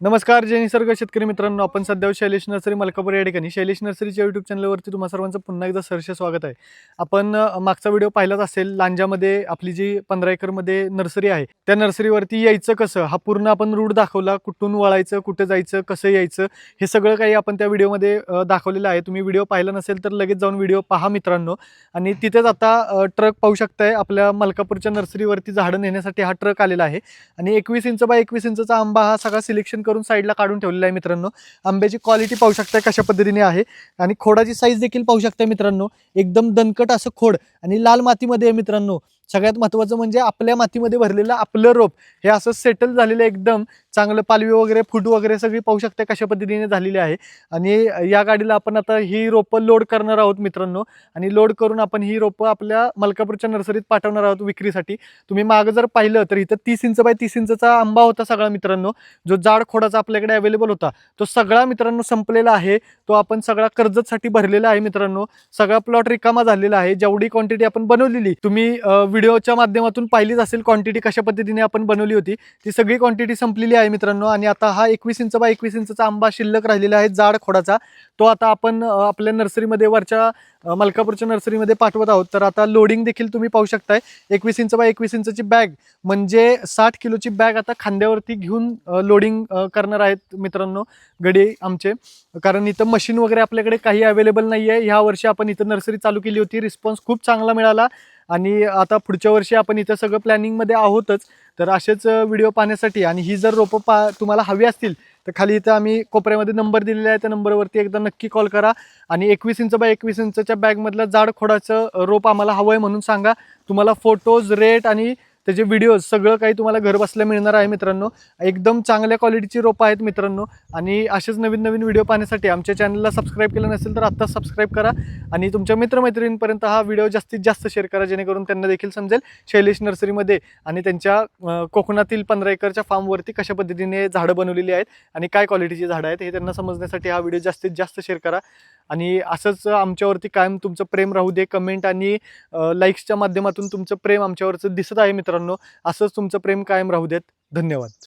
नमस्कार जय निसर्ग शेतकरी मित्रांनो. आपण सध्या शैलेश नर्सरी मलकापूर या ठिकाणी. शैलेश नर्सरीच्या यूट्यूब चॅनलवरती तुम्हा सर्वांचं पुन्हा एकदा सरसे स्वागत आहे. आपण मागचा व्हिडिओ पाहिलाच असेल लांजामध्ये आपली जी पंधरा एकरमध्ये नर्सरी आहे त्या नर्सरीवरती यायचं कसं? हा पूर्ण आपण रूट दाखवला कुठून वळायचं कुठं जायचं कसं यायचं हे सगळं काही आपण त्या व्हिडिओमध्ये दाखवलेलं आहे. तुम्ही व्हिडिओ पाहिला नसेल तर लगेच जाऊन व्हिडिओ पहा मित्रांनो. आणि तिथेच आता ट्रक पाहू शकताय आपल्या मलकापूरच्या नर्सरीवरती झाडं नेण्यासाठी हा ट्रक आलेला आहे. आणि एकवीस इंच बाय एकवीस इंचचा आंबा हा सगळा सिलेक्शन करून साईडला काढून ठेवलेला आहे मित्रांनो. आंब्याची क्वालिटी पाहू शकताय कशा पद्धतीने आहे. आणि खोडाची साईज देखील पाहू शकताय मित्रांनो. एकदम दणकट असं खोड आणि लाल मातीमध्ये आहे मित्रांनो. सगळ्यात महत्त्वाचं म्हणजे आपल्या मातीमध्ये भरलेलं आपलं रोप हे असं सेटल झालेलं एकदम. चांगलं पालवी वगैरे फूट वगैरे सगळी पाहू शकते कशा पद्धतीने झालेली आहे. आणि या गाडीला आपण आता ही रोपं लोड करणार आहोत मित्रांनो. आणि लोड करून आपण ही रोपं आपल्या मलकापूरच्या नर्सरीत पाठवणार आहोत विक्रीसाठी. तुम्ही मागं जर पाहिलं तर इथं तीस इंच बाय तीस इंचचा आंबा होता सगळा मित्रांनो. जो जाड खोडाचा आपल्याकडे अवेलेबल होता तो सगळा मित्रांनो संपलेला आहे. तो आपण सगळा कर्जतसाठी भरलेला आहे मित्रांनो. सगळा प्लॉट रिकामा झालेला आहे. जेवढी क्वांटिटी आपण बनवलेली तुम्ही व्हिडिओच्या माध्यमातून पाहिलीच असेल क्वांटिटी कशा पद्धतीने आपण बनवली होती. ती सगळी क्वांटिटी संपलेली आहे मित्रांनो. आणि आता हा एकवीस इंच बाय एकवीस इंचचा आंबा शिल्लक राहिलेला आहे जाड खोडाचा. तो आता आपण आपल्या नर्सरीमध्ये वरच्या मलकापूरच्या नर्सरीमध्ये पाठवत आहोत. तर आता लोडिंग देखील तुम्ही पाहू शकताय. एकवीस इंच बाय एकवीस इंचची बॅग म्हणजे साठ किलोची बॅग आता खांद्यावरती घेऊन लोडिंग करणार आहेत मित्रांनो गडी आमचे. कारण इथं मशीन वगैरे आपल्याकडे काही अवेलेबल नाही आहे ह्या वर्षी आपण इथं नर्सरी चालू केली होती. रिस्पॉन्स खूप चांगला मिळाला. आणि आता पुढच्या वर्षी आपण इथं सगळं प्लॅनिंगमध्ये आहोतच तर असेच व्हिडिओ पाहण्यासाठी आणि ही जर रोपं पा तुम्हाला हवी असतील तर खाली इथं आम्ही कोपऱ्यामध्ये नंबर दिलेला आहे त्या नंबरवरती एकदा नक्की कॉल करा आणि एकवीस इंच बाय एकवीस इंचच्या बॅगमधलं जाड खोडाचं रोप आम्हाला हवं आहे म्हणून सांगा. तुम्हाला फोटोज रेट आणि त्याचे व्हिडिओज सगळं काही तुम्हाला घर बसल्या मिळणार आहे मित्रांनो. एकदम चांगल्या क्वालिटीची रोपं आहेत मित्रांनो. आणि असेच नवीन नवीन व्हिडिओ पाहण्यासाठी आमच्या चॅनलला सबस्क्राईब केलं नसेल तर आत्ताच सबस्क्राईब करा. आणि तुमच्या मित्रमैत्रिणींपर्यंत हा व्हिडिओ जास्तीत जास्त शेअर करा जेणेकरून त्यांना देखील समजेल शैलेश नर्सरीमध्ये आणि त्यांच्या कोकणातील पंधरा एकरच्या फार्मवरती कशा पद्धतीने झाडं बनवलेली आहेत आणि काय क्वालिटीची झाडं आहेत हे त्यांना समजण्यासाठी हा व्हिडिओ जास्तीत जास्त शेअर करा. आणि असंच आमच्यावरती कायम तुमचं प्रेम राहू दे कमेंट आणि लाईक्सच्या माध्यमातून तुमचं प्रेम आमच्यावरचं दिसत आहे मित्रांनो. असंच तुमचं प्रेम कायम राहू देत. धन्यवाद.